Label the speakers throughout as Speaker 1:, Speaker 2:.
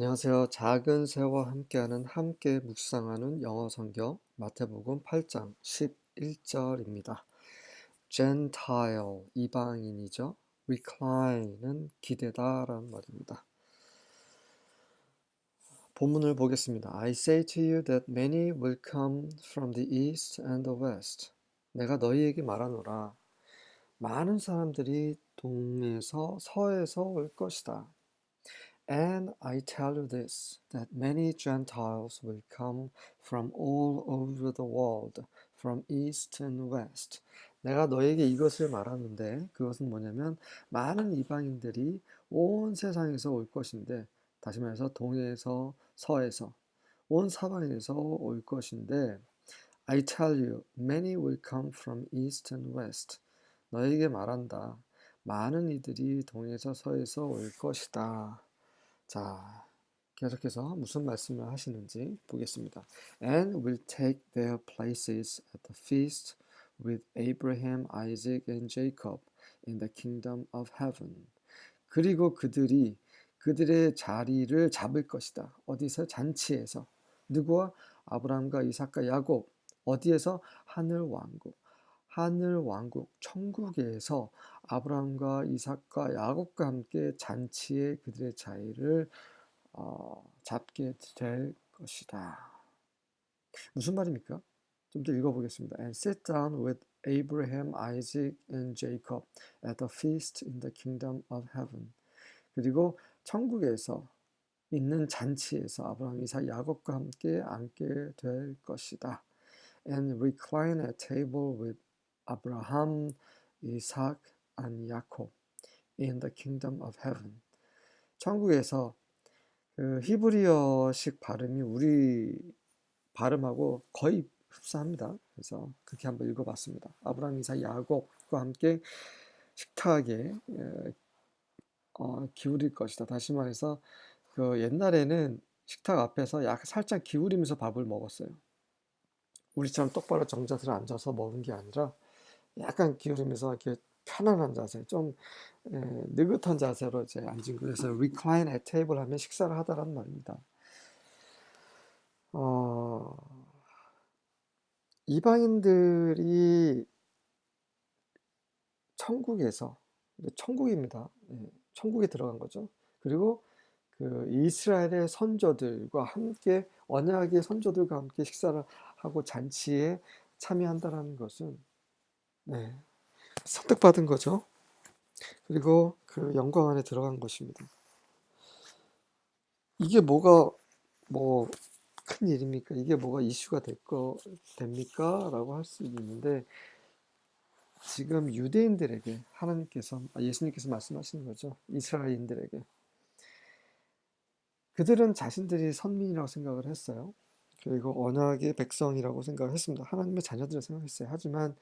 Speaker 1: 안녕하세요. 작은 새와 함께하는 함께 묵상하는 영어 성경 마태복음 8장 11절입니다. Gentile 이방인이죠. Recline은 기대다라는 말입니다. 본문을 보겠습니다. I say to you that many will come from the east and the west. 내가 너희에게 말하노라. 많은 사람들이 동에서 서에서 올 것이다. And I tell you this, that many Gentiles will come from all over the world, from east and west. 내가 너에게 이것을 말하는데 그것은 뭐냐면 많은 이방인들이 온 세상에서 올 것인데 다시 말해서 동에서 서에서 온 사방에서 올 것인데 I tell you, many will come from east and west. 너에게 말한다. 많은 이들이 동에서 서에서 올 것이다. 자, 계속해서 무슨 말씀을 하시는지 보겠습니다. And will take their places at the feast with Abraham, Isaac, and Jacob in the kingdom of heaven. 그리고 그들이 그들의 자리를 잡을 것이다. 어디서? 잔치에서. 누구와? 아브라함과 이삭과 야곱. 어디에서? 하늘 왕국. 하늘 왕국 천국에서 아브라함과 이삭과 야곱과 함께 잔치에 그들의 자리를 어, 잡게 될 것이다. 무슨 말입니까? 좀 더 읽어보겠습니다. And sit down with Abraham, Isaac, and Jacob at the feast in the kingdom of heaven. 그리고 천국에서 있는 잔치에서 아브라함, 이삭, 야곱과 함께 앉게 될 것이다. And recline at table with Abraham, Isaac, and Jacob in the kingdom of heaven. 천국에서 그 히브리어식 발음이 우리 발음하고 거의 흡사합니다. 그래서 그렇게 한번 읽어봤습니다. 아브라함, 이삭, 야곱과 함께 식탁에 어, 기울일 것이다. 다시 말해서 그 옛날에는 식탁 앞에서 약 살짝 기울이면서 밥을 먹었어요. 우리처럼 똑바로 정자세로 앉아서 먹은 게 아니라 약간 기울이면서 이렇게 편안한 자세, 좀 에, 느긋한 자세로 이제 앉은 그래서 recline at table 하면 식사를 하다라는 말입니다. 어, 이방인들이 천국에서 천국입니다. 예, 천국에 들어간 거죠. 그리고 그 이스라엘의 선조들과 함께 언약의 선조들과 함께 식사를 하고 잔치에 참여한다라는 것은 네, 선택받은 거죠. 그리고 그 영광 안에 들어간 것입니다. 이게 뭐가 뭐 큰 일입니까? 이게 뭐가 이슈가 될 거 됩니까? 라고 할 수 있는데 지금 유대인들에게 하나님께서 아, 예수님께서 말씀하시는 거죠. 이스라엘인들에게 그들은 자신들이 선민이라고 생각을 했어요. 그리고 언약의 백성이라고 생각을 했습니다. 하나님의 자녀들을 생각했어요. 하지만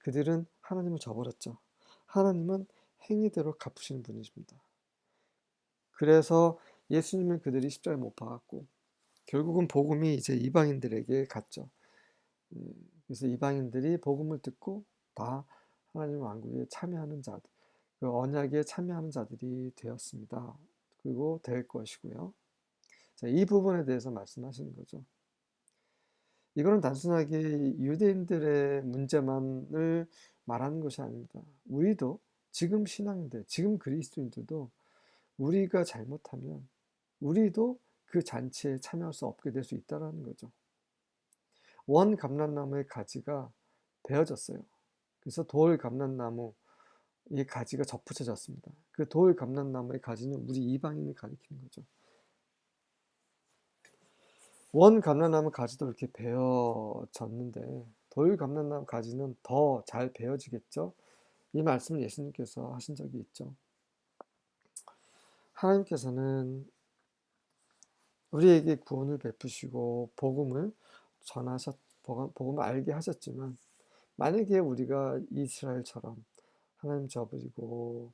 Speaker 1: 그들은 하나님을 저버렸죠. 하나님은 행위대로 갚으시는 분이십니다. 그래서 예수님을 그들이 십자가에 못 박았고 결국은 복음이 이제 이방인들에게 갔죠. 음, 그래서 이방인들이 복음을 듣고 다 하나님 왕국에 참여하는 자들, 그 언약에 참여하는 자들이 되었습니다. 그리고 될 것이고요. 자, 이 부분에 대해서 말씀하시는 거죠. 이거는 단순하게 유대인들의 문제만을 말하는 것이 아닙니다. 우리도 지금 신앙인들, 지금 그리스도인들도 우리가 잘못하면 우리도 그 잔치에 참여할 수 없게 될 수 있다는 거죠. 원 감람나무의 가지가 베어졌어요. 그래서 돌 감람나무 이 가지가 접붙여졌습니다. 그 돌 감람나무의 가지는 우리 이방인을 가리키는 거죠. 원 감람나무 가지도 이렇게 베어졌는데 돌 감람나무 가지는 더 잘 베어지겠죠? 이 말씀을 예수님께서 하신 적이 있죠. 하나님께서는 우리에게 구원을 베푸시고 복음을 전하셨, 복음을 알게 하셨지만 만약에 우리가 이스라엘처럼 하나님 저버리고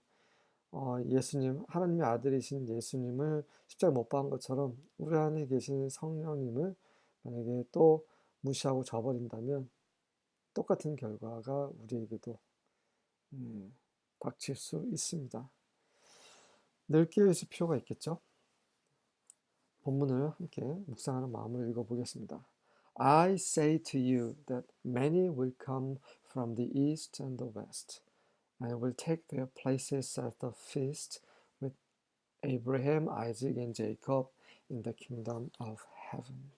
Speaker 1: 어, 예수님, 하나님의 아들이신 예수님을 십자가 못 박은 것처럼 우리 안에 계신 성령님을 만약에 또 무시하고 저버린다면 똑같은 결과가 우리에게도 음, 닥칠 수 있습니다. 늘 깨어있을 필요가 있겠죠? 본문을 함께 묵상하는 마음으로 읽어보겠습니다. I say to you that many will come from the east and the west, and will take their places at the feast with Abraham, Isaac, and Jacob in the kingdom of heaven.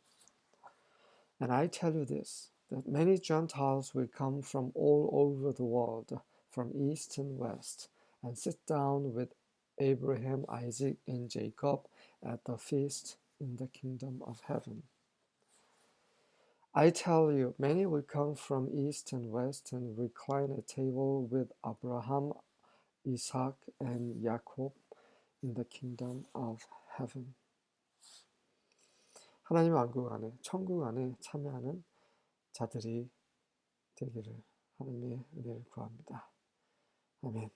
Speaker 1: And I tell you this that many Gentiles will come from all over the world, from east and west, and sit down with Abraham, Isaac, and Jacob at the feast in the kingdom of heaven. I tell you, many will come from east and west and recline at table with Abraham, Isaac, and Jacob in the kingdom of heaven. 하나님 왕국 안에, 천국 안에 참여하는 자들이 되기를 하나님의 은혜를 구합니다. 아멘.